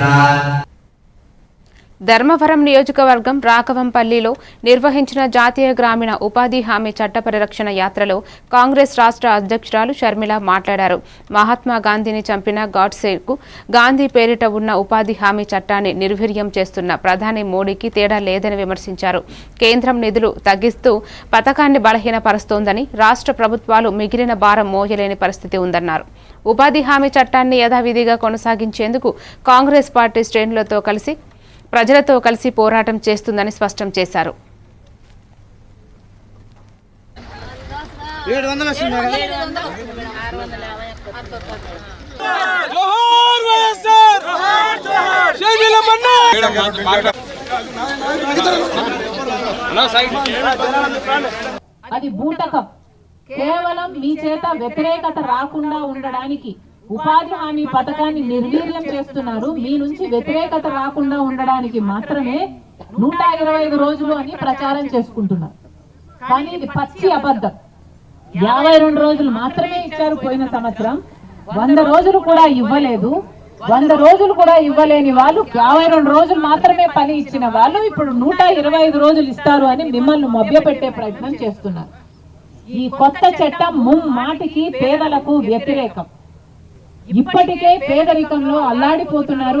การ ధర్మవరం నియోజకవర్గం రాఘవంపల్లిలో నిర్వహించిన జాతీయ గ్రామీణ ఉపాధి హామీ చట్ట పరిరక్షణ యాత్రలో కాంగ్రెస్ రాష్ట్ర అధ్యక్షురాలు షర్మిల మాట్లాడారు. మహాత్మా గాంధీని చంపిన గాడ్సేకు గాంధీ పేరిట ఉన్న ఉపాధి హామీ చట్టాన్ని నిర్వీర్యం చేస్తున్న ప్రధాని మోడీకి తేడా లేదని విమర్శించారు. కేంద్రం నిధులు తగ్గిస్తూ పథకాన్ని బలహీనపరుస్తోందని రాష్ట్ర ప్రభుత్వాలు మిగిలిన భారం మోయలేని పరిస్థితి ఉందన్నారు. ఉపాధి హామీ చట్టాన్ని యథావిధిగా కొనసాగించేందుకు కాంగ్రెస్ పార్టీ శ్రేణులతో కలిసి ప్రజలతో కలిసి పోరాటం చేస్తుందని స్పష్టం చేశారు. అది బూటకం. కేవలం మీ చేత వ్యతిరేకత రాకుండా ఉండడానికి ఉపాధి హామీ పథకాన్ని నిర్వీర్యం చేస్తున్నారు. మీ నుంచి వ్యతిరేకత రాకుండా ఉండడానికి మాత్రమే నూట ఇరవై ఐదు రోజులు అని ప్రచారం చేసుకుంటున్నారు. కానీ ఇది పచ్చి అబద్ధం. యాభై రెండు రోజులు మాత్రమే ఇచ్చారు పోయిన సంవత్సరం. వంద రోజులు కూడా ఇవ్వలేదు. వంద రోజులు కూడా ఇవ్వలేని వాళ్ళు యాభై రెండు రోజులు మాత్రమే పని ఇచ్చిన వాళ్ళు ఇప్పుడు నూట ఇరవై ఐదు రోజులు ఇస్తారు అని మిమ్మల్ని మభ్యపెట్టే ప్రయత్నం చేస్తున్నారు. ఈ కొత్త చట్టం ముమ్మాటికి పేదలకు వ్యతిరేకం. ఇప్పటికే పేదరికంలో అల్లాడిపోతున్నారు